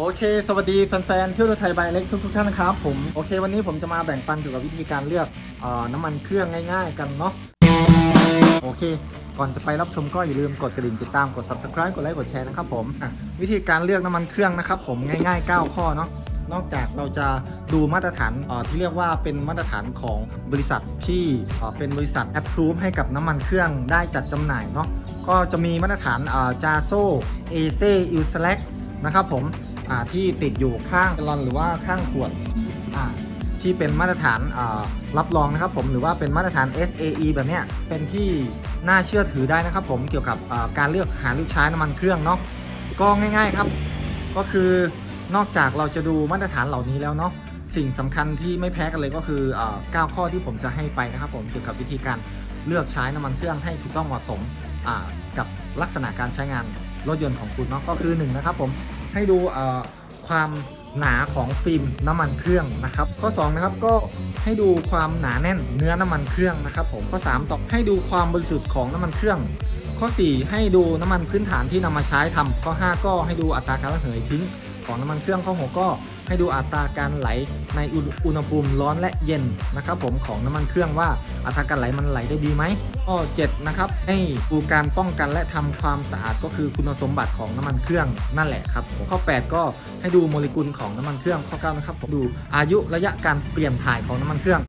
โอเค สวัสดีแฟนๆเที่ยวรถไทยใบเล็กทุกๆท่านนะครับผมโอเค วันนี้ผมจะมาแบ่งปันเกี่ยวกับวิธีการเลือกอน้ำมันเครื่องง่าย ๆ กันเนาะโอเค ก่อนจะไปรับชมก็อย่าลืมกดกระดิ่งติดตามกด subscribe กดไลค์กดแชร์นะครับผมวิธีการเลือกน้ำมันเครื่องนะครับผมง่ายๆ 9 ข้อเนาะนอกจากเราจะดูมาตรฐานที่เรียกว่าเป็นมาตรฐานของบริษัทที่เป็นบริษัท approve ให้กับน้ำมันเครื่องได้จัดจำหน่ายเนาะก็จะมีมาตรฐานจาโซเอเซอิลสแลกนะครับผม ที่ติดอยู่ข้างลอนหรือว่าข้างขวดที่เป็นมาตรฐานรับรองนะครับผมหรือว่าเป็นมาตรฐาน SAE แบบนี้เป็นที่น่าเชื่อถือได้นะครับผมเกี่ยวกับการเลือกหาเลือกใช้น้ำมันเครื่องเนาะก็ง่ายๆครับ ก็คือนอกจากเราจะดูมาตรฐานเหล่านี้แล้วเนาะสิ่งสำคัญที่ไม่แพ้กันเลยก็คืออ่า9ข้อที่ผมจะให้ไปนะครับผมเกี่ยวกับวิธีการเลือกใช้น้ำมันเครื่องให้ถูกต้องเหมาะสมกับลักษณะการใช้งานรถยนต์ของคุณเนาะก็คือ1นะครับผม ให้ดูเอ่อความหนาของฟิล์มน้ำมันเครื่องนะครับ ข้อ2นะครับก็ให้ดูความหนาแน่นเนื้อน้ำมันเครื่องนะครับ ผมข้อ3ต่อให้ดูความบริสุทธิ์ของน้ำมันเครื่อง ข้อ 4 ให้ดูน้ำมันพื้นฐานที่นำมาใช้ทำข้อ 5 ก็ให้ดูอัตราการระเหยทิ้งของน้ำมันเครื่องข้อ6ก็ ให้ดูอัตราการไหลในอุณอุณหภูมิร้อนและเย็นนะครับผมของน้ำมันเครื่องว่าอัตราการไหลมันไหลได้ดีไหมข้อ7นะครับให้ดูการป้องกันและทำความสะอาดก็คือคุณสมบัติของน้ำมันเครื่องนั่นแหละครับผมข้อ 8 ก็ให้ดูโมเลกุลของน้ำมันเครื่องข้อ9นะครับผมดูอายุระยะการเปลี่ยนถ่ายของน้ำมันเครื่อง